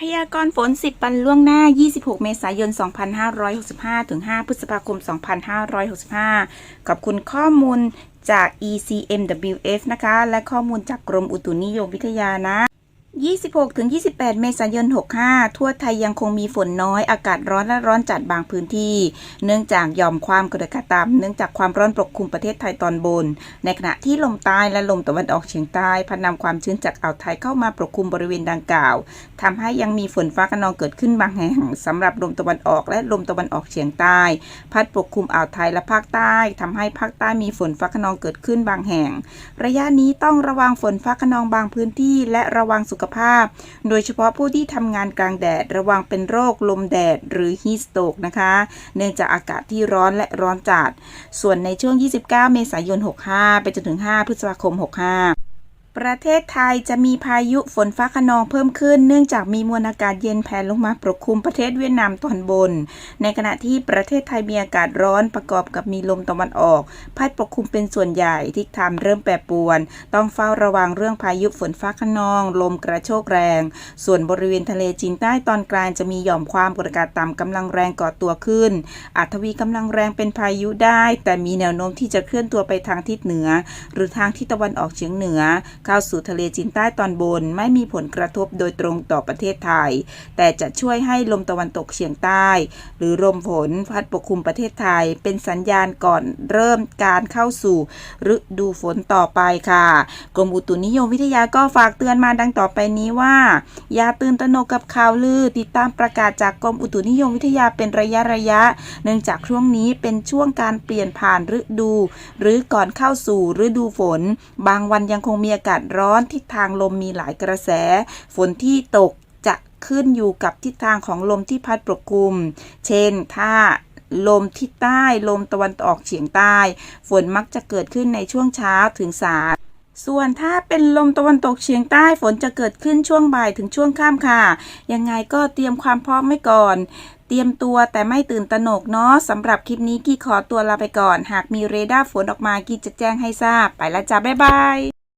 พยากรณ์ฝน 10 วันล่วงหน้า 26 เมษายน 2565 ถึง 5 พฤษภาคม 2565 ขอบคุณข้อมูลจาก ECMWF นะคะ และข้อมูลจากกรมอุตุนิยมวิทยานะ 26-28 เมษายน 65 ทั่วไทยยังคงมีฝนน้อย อากาศร้อนและร้อนจัดบางพื้นที่ เนื่องจากยอมความกดอากาศต่ำเนื่องจากความร้อนปกคลุมประเทศไทยตอนบน ในขณะที่ลมใต้และลมตะวันออกเฉียงใต้พัดนำความชื้นจากอ่าวไทยเข้ามาปกคลุมบริเวณดังกล่าวทำให้ยังมีฝนฟ้าคะนองเกิดขึ้นบางแห่งสำหรับลมตะวันออกและลมตะวันออกเฉียงใต้ พัดปกคลุมอ่าวไทยและภาคใต้ทำให้ภาคใต้มีฝนฟ้าคะนองเกิดขึ้นบางแห่ง ระยะนี้ต้องระวังฝนฟ้าคะนองบางพื้นที่ และระวังสุขภาพ โดยเฉพาะผู้ที่ทำงานกลางแดดระวังเป็นโรคลมแดดหรือฮีสโตกนะคะ เนื่องจากอากาศที่ร้อนและร้อนจัด ส่วนในช่วง 29 เมษายน 65 ไปจนถึง 5 พฤษภาคม 65 ประเทศไทยจะมีพายุฝนฟ้าคะนองเพิ่มขึ้น เนื่องจากมีมวลอากาศเย็นแผ่ลงมาปกคลุมประเทศเวียดนามตอนบน ในขณะที่ประเทศไทยมีอากาศร้อนประกอบกับมีลมตะวันออกพัดปกคลุมเป็นส่วนใหญ่ทิศทางเริ่มแปรปรวน ต้องเฝ้าระวังเรื่องพายุฝนฟ้าคะนอง ลมกระโชกแรง ส่วนบริเวณทะเลจีนใต้ตอนกลางจะมีหย่อมความกดอากาศต่ำกำลังแรงก่อตัวขึ้นอาจทวีกำลังแรงเป็นพายุได้ แต่มีแนวโน้มที่จะเคลื่อนตัวไปทางทิศเหนือ หรือทางทิศตะวันออกเฉียงเหนือเข้าสู่ทะเลจีนใต้ตอนบน ไม่มีผลกระทบโดยตรงต่อประเทศไทย แต่จะช่วยให้ลมตะวันตกเฉียงใต้ หรือลมฝนพัดปกคลุมประเทศไทย เป็นสัญญาณก่อนเริ่มการเข้าสู่ฤดูฝนต่อไปค่ะ กรมอุตุนิยมวิทยาก็ฝากเตือนมาดังต่อไปนี้ว่า อย่าตื่นตระหนกกับข่าวลือติดตามประกาศจากกรมอุตุนิยมวิทยาเป็นระยะระยะ เนื่องจากช่วงนี้เป็นช่วงการเปลี่ยนผ่านฤดู หรือก่อนเข้าสู่ฤดูฝน บางวันยังคงมีอากาศร้อนทิศทางลมมีหลายกระแส ฝนที่ตกจะขึ้นอยู่กับทิศทางของลมที่พัดปกคลุม เช่น ถ้าลมทิศใต้ลมตะวันออกเฉียงใต้ ฝนมักจะเกิดขึ้นในช่วงเช้าถึงสายส่วนถ้าเป็นลมตะวันตกเฉียงใต้ฝนจะเกิดขึ้นช่วงบ่ายถึงช่วงค่ำค่ะ ยังไงก็เตรียมความพร้อมไว้ก่อน เตรียมตัวแต่ไม่ตื่นตระหนกเนาะสำหรับคลิปนี้กี้ขอตัวลาไปก่อน หากมีเรดาร์ฝนออกมากี้จะแจ้งให้ทราบ ไปละจ้าบ๊ายบาย